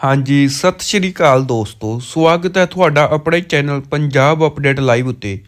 ਹਾਂਜੀ, ਸਤਿ ਸ਼੍ਰੀ ਅਕਾਲ ਦੋਸਤੋ। ਸਵਾਗਤ ਹੈ ਤੁਹਾਡਾ ਆਪਣੇ ਚੈਨਲ ਪੰਜਾਬ ਅਪਡੇਟ ਲਾਈਵ ਉੱਤੇ,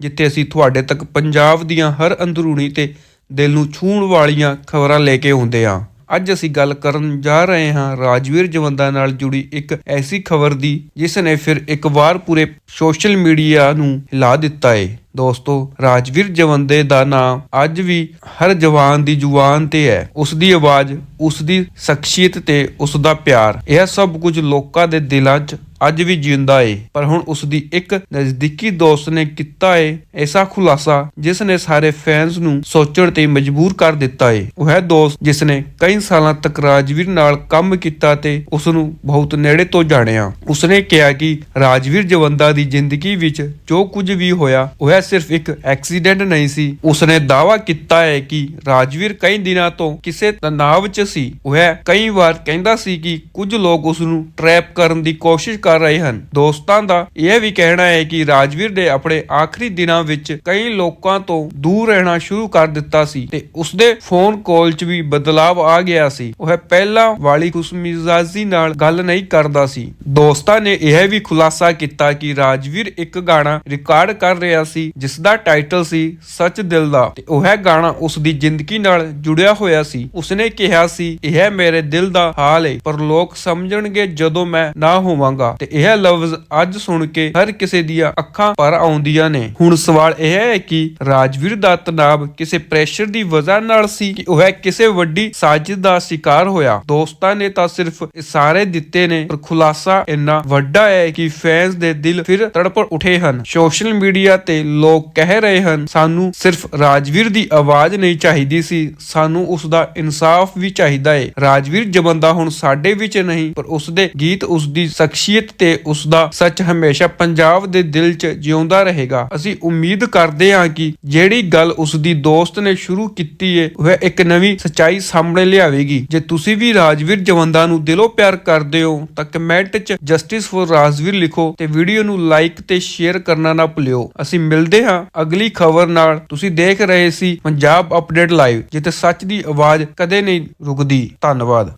ਜਿੱਥੇ ਅਸੀਂ ਤੁਹਾਡੇ ਤੱਕ ਪੰਜਾਬ ਦੀਆਂ ਹਰ ਅੰਦਰੂਨੀ ਤੇ ਦਿਲ ਨੂੰ ਛੂਹਣ ਵਾਲੀਆਂ ਖਬਰਾਂ ਲੈ ਕੇ ਆਉਂਦੇ ਹਾਂ। ਅੱਜ ਅਸੀਂ ਗੱਲ ਕਰਨ ਜਾ ਰਹੇ ਹਾਂ ਰਾਜਵੀਰ ਜਵੰਦਾ ਨਾਲ ਜੁੜੀ ਇੱਕ ਐਸੀ ਖਬਰ ਦੀ, ਜਿਸ ਨੇ ਫਿਰ ਇੱਕ ਵਾਰ ਪੂਰੇ ਸੋਸ਼ਲ ਮੀਡੀਆ ਨੂੰ ਹਿਲਾ ਦਿੱਤਾ ਏ। ਦੋਸਤੋ, ਰਾਜਵੀਰ ਜਵੰਦੇ ਦਾ ਨਾਮ ਅੱਜ ਵੀ ਹਰ ਜਵਾਨ ਦੀ ਜ਼ੁਬਾਨ ਤੇ ਹੈ। ਉਸ ਦੀ ਆਵਾਜ਼, ਉਸ ਦੀ ਸ਼ਖਸੀਅਤ ਤੇ ਉਸ ਦਾ ਪਿਆਰ, ਇਹ ਸਭ ਕੁਝ ਲੋਕਾਂ ਦੇ ਦਿਲਾਂ 'ਚ ਅੱਜ ਵੀ ਜਿਉਂਦਾ ਏ। ਪਰ ਹੁਣ ਉਸ ਦੀ ਇੱਕ ਨਜ਼ਦੀਕੀ ਦੋਸਤ ਨੇ ਕੀਤਾ ਏ ਐਸਾ ਖੁਲਾਸਾ, ਜਿਸ ਨੇ ਸਾਰੇ ਫੈਨਸ ਨੂੰ ਸੋਚਣ ਤੇ ਮਜਬੂਰ ਕਰ ਦਿੱਤਾ ਏ। ਉਹ ਹੈ ਦੋਸਤ, ਜਿਸ ਨੇ ਕਈ ਸਾਲਾਂ ਤੱਕ ਰਾਜਵੀਰ ਨਾਲ ਕੰਮ ਕੀਤਾ ਤੇ ਉਸ ਨੂੰ ਬਹੁਤ ਨੇੜੇ ਤੋਂ ਜਾਣਿਆ। ਉਸਨੇ ਕਿਹਾ ਕਿ ਰਾਜਵੀਰ ਜਵੰਦਾ ਦੀ ਜ਼ਿੰਦਗੀ ਵਿੱਚ ਜੋ ਕੁਝ ਵੀ ਹੋਇਆ, ਉਹ ਹੈ ਸਿਰਫ ਇੱਕ ਐਕਸੀਡੈਂਟ ਨਹੀਂ ਸੀ। ਉਸਨੇ ਦਾਅਵਾ ਕੀਤਾ ਹੈ ਕਿ ਰਾਜਵੀਰ ਕਈ ਦਿਨਾਂ ਤੋਂ ਕਿਸੇ ਤਣਾਅ 'ਚ ਸੀ। ਉਹ ਕਈ ਵਾਰ ਕਹਿੰਦਾ ਸੀ ਕਿ ਕੁਝ ਲੋਕ ਉਸ ਨੂੰ ਟਰੈਪ ਕਰਨ ਦੀ ਕੋਸ਼ਿਸ਼ ਕਰ ਰਹੇ ਹਨ। ਦੋਸਤਾਂ ਦਾ ਇਹ ਵੀ ਕਹਿਣਾ ਹੈ ਕਿ ਰਾਜਵੀਰ ਨੇ ਆਪਣੇ ਆਖਰੀ ਦਿਨਾਂ ਵਿੱਚ ਕਈ ਲੋਕਾਂ ਤੋਂ ਦੂਰ ਰਹਿਣਾ ਸ਼ੁਰੂ ਕਰ ਦਿੱਤਾ ਸੀ ਤੇ ਉਸਦੇ ਫੋਨ ਕਾਲ 'ਚ ਵੀ ਬਦਲਾਵ ਆ ਗਿਆ ਸੀ। ਉਹ ਪਹਿਲਾਂ ਵਾਲੀ ਖੁਸ਼ਮਿਜ਼ਾਜੀ ਨਾਲ ਗੱਲ ਨਹੀਂ ਕਰਦਾ ਸੀ। ਦੋਸਤਾਂ ਨੇ ਇਹ ਵੀ ਖੁਲਾਸਾ ਕੀਤਾ ਕਿ ਰਾਜਵੀਰ ਇੱਕ ਗਾਣਾ ਰਿਕਾਰਡ ਕਰ ਰਿਹਾ ਸੀ। ਜਿਸ ਦਾ ਟਾਈਟਲ ਸੀ ਸੱਚ ਦਿਲ ਦਾ, ਤੇ ਉਹ ਹੈ ਗਾਣਾ ਉਸ ਦੀ ਜ਼ਿੰਦਗੀ ਨਾਲ ਜੁੜਿਆ ਹੋਇਆ ਸੀ। ਉਸਨੇ ਕਿਹਾ ਸੀ, ਇਹ ਮੇਰੇ ਦਿਲ ਦਾ ਹਾਲ ਹੈ ਪਰ ਲੋਕ ਸਮਝਣਗੇ ਜਦੋਂ ਮੈਂ ਨਾ ਹੋਵਾਂਗਾ। ਤੇ ਇਹ ਲਫ਼ਜ਼ ਅੱਜ ਸੁਣ ਕੇ ਹਰ ਕਿਸੇ ਦੀਆਂ ਅੱਖਾਂ ਭਰ ਆਉਂਦੀਆਂ ਨੇ। ਹੁਣ ਸਵਾਲ ਇਹ ਹੈ ਕਿ ਰਾਜਵੀਰ ਦਾ ਤਣਾਅ ਕਿਸੇ ਪ੍ਰੈਸ਼ਰ ਦੀ ਵਜ੍ਹਾ ਨਾਲ ਸੀ ਕਿ ਉਹ ਕਿਸੇ ਵੱਡੀ ਸਾਜ਼ਿਸ਼ ਦਾ ਸ਼ਿਕਾਰ ਹੋਇਆ? ਦੋਸਤਾਂ ਨੇ ਤਾਂ ਸਿਰਫ ਇਸ਼ਾਰੇ ਦਿੱਤੇ ਨੇ, ਪਰ ਖੁਲਾਸਾ ਇੰਨਾ ਵੱਡਾ ਹੈ ਕਿ ਫੈਨਸ ਦੇ ਦਿਲ ਫਿਰ ਤੜਪ ਉੱਠੇ ਹਨ। ਸੋਸ਼ਲ ਮੀਡੀਆ ਤੇ ਲੋਕ ਕਹਿ ਰਹੇ ਹਨ, ਸਾਨੂੰ ਸਿਰਫ ਰਾਜਵੀਰ ਦੀ ਆਵਾਜ਼ ਨਹੀਂ ਚਾਹੀਦੀ ਸੀ, ਸਾਨੂੰ ਉਸ ਦਾ ਇਨਸਾਫ ਵੀ ਚਾਹੀਦਾ ਹੈ ਰਾਜਵੀਰ ਜਵੰਦਾ ਹੁਣ ਸਾਡੇ ਵਿੱਚ ਨਹੀਂ, ਪਰ ਉਸ ਦੇ ਗੀਤ ਉਸ ਦੀ ਸ਼ਖਸੀਅਤ ਤੇ ਉਸ ਦਾ ਸੱਚ ਹਮੇਸ਼ਾ ਪੰਜਾਬ ਦੇ ਦਿਲ 'ਚ ਜਿਉਂਦਾ ਰਹੇਗਾ। ਅਸੀਂ ਉਮੀਦ ਕਰਦੇ ਹਾਂ ਕਿ ਜਿਹੜੀ ਗੱਲ ਉਸ ਦੀ ਦੋਸਤ ਨੇ ਸ਼ੁਰੂ ਕੀਤੀ ਹੈ ਉਹ ਇੱਕ ਨਵੀਂ ਸੱਚਾਈ ਸਾਹਮਣੇ ਲਿਆਵੇਗੀ। ਜੇ ਤੁਸੀਂ ਵੀ ਰਾਜਵੀਰ ਜਵੰਦਾ ਨੂੰ ਦਿਲੋਂ ਪਿਆਰ ਕਰਦੇ ਹੋ, ਤਾਂ ਕਮੈਂਟ 'ਚ ਜਸਟਿਸ ਫॉर ਰਾਜਵੀਰ ਲਿਖੋ ਤੇ ਵੀਡੀਓ ਨੂੰ ਲਾਈਕ ਤੇ ਸ਼ੇਅਰ ਕਰਨਾ ਨਾ ਭੁੱਲਿਓ। ਅਸੀਂ ਮਿਲ ਮਿਲਦੇ ਹਾਂ ਅਗਲੀ ਖਬਰ ਨਾਲ। ਤੁਸੀਂ ਦੇਖ ਰਹੇ ਸੀ ਪੰਜਾਬ ਅਪਡੇਟ ਲਾਈਵ ਜਿੱਥੇ ਸੱਚ ਦੀ ਆਵਾਜ਼ ਕਦੇ ਨਹੀਂ ਰੁਕਦੀ। ਧੰਨਵਾਦ।